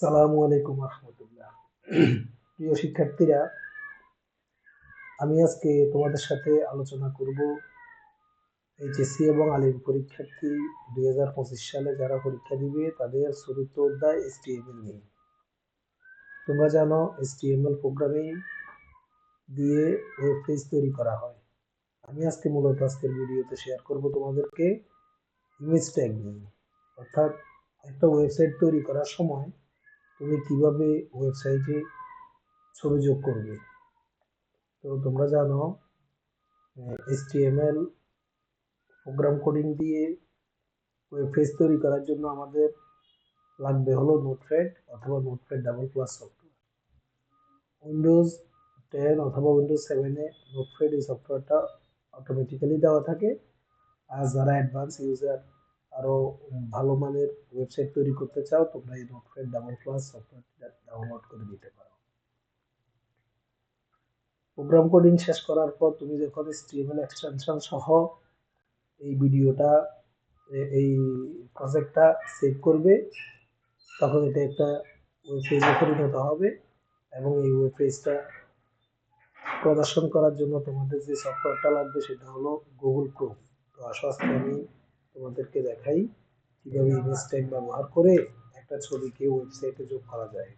আসসালামু আলাইকুম রহমতুল্লাহ। প্রিয় শিক্ষার্থীরা, আমি আজকে তোমাদের সাথে আলোচনা করব এইচএসসি এবং আলিম পরীক্ষার্থী দুই হাজার পঁচিশ সালে যারা পরীক্ষা দিবে, তাদের চতুর্থ অধ্যায় এসটিএমএল নিয়ে। তোমরা জানো এসটিএমএল প্রোগ্রামিং দিয়ে ওয়েব পেজ তৈরি করা হয়। আমি আজকে মূলত আজকের ভিডিওতে শেয়ার করব তোমাদেরকে ইমেজ ট্যাগ নিয়ে। অর্থাৎ একটা ওয়েবসাইট তৈরি করার সময় তুমি কীভাবে ওয়েবসাইটে ছবি যোগ করবে? তো তোমরা জানো এসটিএমএল প্রোগ্রাম কোডিং দিয়ে ওয়েব পেজ তৈরি করার জন্য আমাদের লাগবে হলো নোটপ্যাড অথবা Notepad double plus software Windows ten অথবা উইন্ডোজ সেভেনে নোটপ্যাড এই সফটওয়্যারটা অটোমেটিক্যালি দেওয়া থাকে। আর যারা অ্যাডভান্স ইউজার আরও ভালো মানের ওয়েবসাইট তৈরি করতে চাও তোমরা এই নোটপ্যাড ডাবল প্লাস সফটওয়্যারটা ডাউনলোড করে নিতে পারো। প্রোগ্রাম কোডিং শেষ করার পর তুমি যখন স্টিএমএল এক্সটেনশন সহ এই ভিডিওটা এই প্রজেক্টটা সেভ করবে। তখন এটা একটা ওয়েব পেজে পরিণত হবে এবং এই ওয়েব পেজটা প্রদর্শন করার জন্য তোমাদের যে সফটওয়্যারটা লাগবে সেটা হলো গুগল ক্রোম তো আজকে আমি তোমাদেরকে দেখাই কীভাবে ইমেজ ট্যাগ ব্যবহার করে একটা ছবিকে ওয়েবসাইটে যোগ করা যায়।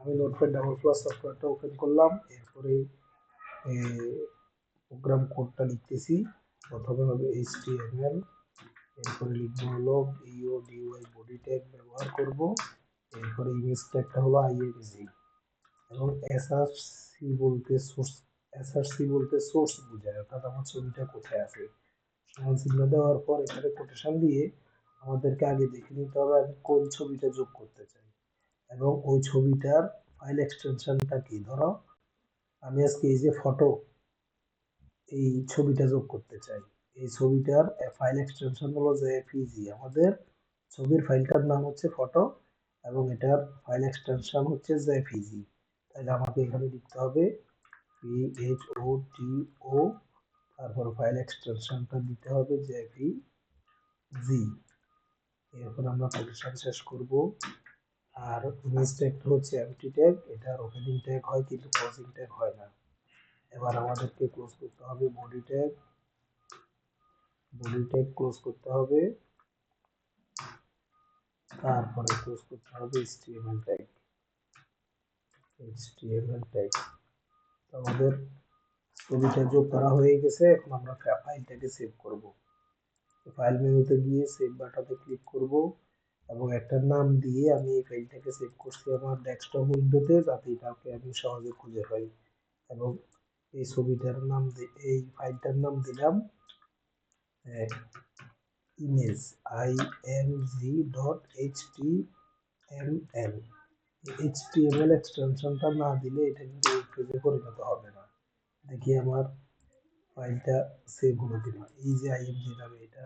আমি নোটপ্যাড ডাবল প্লাস সফটওয়্যারটা ওপেন করলাম এরপরে প্রোগ্রাম কোডটা লিখতেছি প্রথমে হবে এল এরপরে লিখব হলো ইও ডিওয়াই বডি ট্যাগ ব্যবহার করব এরপরে ইমেজ ট্যাগটা হলো আইএমজি এবং এসআরসি বলতে সোর্স এসআরসি বলতে সোর্স বোঝায় অর্থাৎ আমার ছবিটা কোথায় আছে। চিহ্ন দেওয়ার পর এখানে কোটেশন দিয়ে আমাদেরকে আগে দেখে নিতে হবে আমি কোন ছবিটা যোগ করতে চাই। এবং ওই ছবিটার ফাইল এক্সটেনশনটা কি? ধরো, আমি আজকে এই যে ফটো এই ছবিটা যোগ করতে চাই। এই ছবিটার ফাইল এক্সটেনশন হলো যে পিজি আমাদের ছবির ফাইলটার নাম হচ্ছে ফটো এবং এটার ফাইল এক্সটেনশন হচ্ছে যে পিজি তাহলে আমাকে এখানে লিখতে হবে পি এইচ ও টি ও তারপর ফাইল এক্সটেনশনটা দিতে হবে জেপি জি এরপর আমরা কোটেশন শেষ করব। আর ইমেজ ট্যাগটা হচ্ছে এমটি ট্যাগ এটার ওপেনিং ট্যাগ হয় কিন্তু ক্লোজিং ট্যাগ হয় না। এবার আমাদেরকে ক্লোজ করতে হবে body tag body tag close করতে হবে। তারপরে ক্লোজ করতে হবে এইচটিএমএল ট্যাগ এইচটিএমএল ট্যাগ আমাদের ছবিটা যোগ করা হয়ে গেছে, এখন আমরা ফাইলটাকে সেভ করব। ফাইল মেনুতে গিয়ে সেভ বাটনে ক্লিক করব এবং একটা নাম দিয়ে আমি এই ফাইলটাকে সেভ করছি আমার ডেস্কটপ উইন্ডোতে যাতে এটাকে আমি সহজে খুঁজে পাই। এবং এই ছবিটার নাম এই ফাইলটার নাম দিলাম image I M G dot H T M L H T M L এক্সটেনশনটা না দিলে এটা কিন্তু পেজে পরিণত হবে না। দেখি আমার ফাইলটা সেভ হলো কিনা? এই যে আইএমজি নামে এটা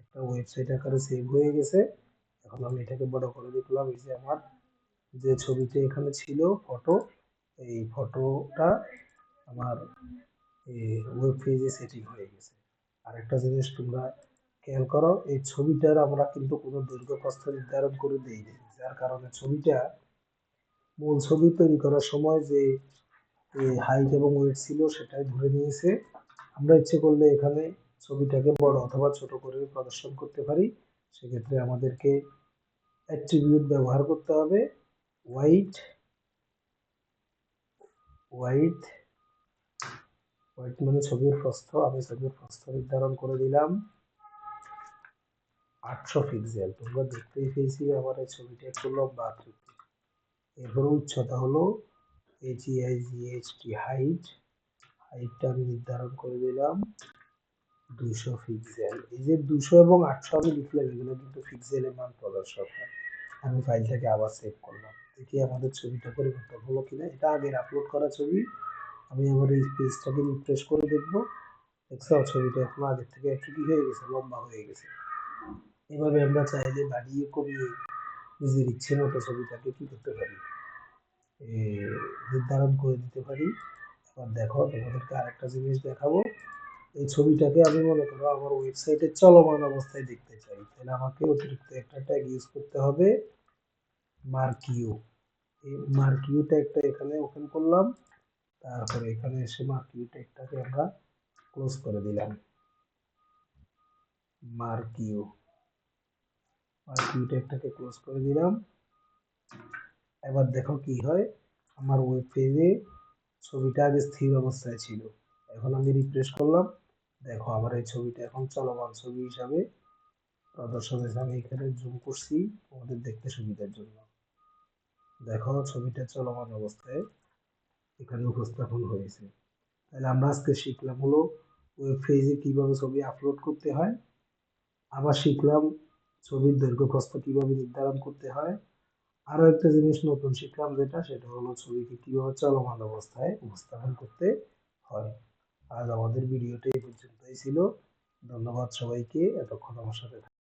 একটা ওয়েবসাইট আকারে সেভ হয়ে গেছে, এখন আমি এটাকে বড় করে দেখলাম, এই যে আমার যে ছবিটা এখানে ছিল ফটো এই ফটোটা আমার ওয়েব পেজে সেটিং হয়ে গেছে। আরেকটা জিনিস তোমরা খেয়াল করো, এই ছবিটার আমরা কিন্তু কোনো দৈর্ঘ্য প্রস্থ নির্ধারণ করে দিই যার কারণে ছবিটা মূল ছবি তৈরি করার সময় যে হাইট এবং ওয়েট ছিল সেটাই ধরে নিয়েছে। আমরা ইচ্ছে করলে এখানে ছবিটাকে বড় অথবা ছোট করে প্রদর্শন করতে পারি। সেক্ষেত্রে আমাদেরকে অ্যাট্রিবিউট ব্যবহার করতে হবে। হোয়াইট হোয়াইট হোয়াইট মানে ছবির প্রস্থ। আমি ছবির প্রস্থ নির্ধারণ করে দিলাম। আটশো পিক্সেল তোমরা দেখতেই পেয়েছি আমার এই ছবিটা একটু লম্বা আকৃতি এরপরে উচ্চতা হলো H E I G H T height হাইটটা আমি নির্ধারণ করে দিলাম দুশো পিক্সেল এই যে দুশো এবং আটশো আমি লিখলাম, এগুলো কিন্তু পিক্সেলের মান প্রদর্শক হয়। আমি ফাইলটাকে আবার সেভ করলাম। দেখি আমাদের ছবিটা পরিবর্তন হলো কিনা। এটা আগের আপলোড করা ছবি। আমি আমার এই পেজটাকে রিফ্রেশ করে দেখব। দেখছ ছবিটা এখন আগের থেকে একটু কি হয়ে গেছে, লম্বা হয়ে গেছে। এভাবে আমরা চাইলে বাড়িয়ে কমিয়ে নিজের ইচ্ছে মতো ছবিটাকে কি করতে পারি? নির্ধারণ করে দিতে পারি। এবার দেখো, তোমাদেরকে আরেকটা জিনিস দেখাবো। এই ছবিটাকে আমি মনে করো আমার ওয়েবসাইটে চলমান অবস্থায় দেখতে চাই। তাহলে আমাকে অতিরিক্ত একটা ট্যাগ ইউজ করতে হবে মার্কিউ এই মার্কিউ ট্যাগটা এখানে ওপেন করলাম। তারপরে এখানে এসে মার্কিউ ট্যাগটাকে আমরা ক্লোজ করে দিলাম। মার্কিউ মার্কিউ ট্যাগটাকে ক্লোজ করে দিলাম। এবার দেখো কি হয়, আমার ওয়েব পেজে ছবিটা আগে স্থির অবস্থায় ছিল। এখন আমি রিফ্রেশ করলাম, দেখো আমার এই ছবিটা এখন চলমান ছবি হিসাবে প্রদর্শন হয়েছে আমি এখানে জুম করছি আমাদের দেখতে সুবিধার জন্য। দেখো ছবিটা চলমান অবস্থায় এখানে উপস্থাপন হয়েছে। তাহলে আমরা আজকে শিখলাম হলো ওয়েব পেজে কীভাবে ছবি আপলোড করতে হয়, আবার শিখলাম ছবির দৈর্ঘ্য প্রস্থ কীভাবে নির্ধারণ করতে হয় আরও একটা জিনিস নতুন শিখলাম যেটা, সেটা হলো ছবিকে কীভাবে চলমান অবস্থায় উপস্থাপন করতে হয়। আজ আমাদের ভিডিওটা এই পর্যন্তই ছিল। ধন্যবাদ সবাইকে। এতক্ষণ আমার সাথে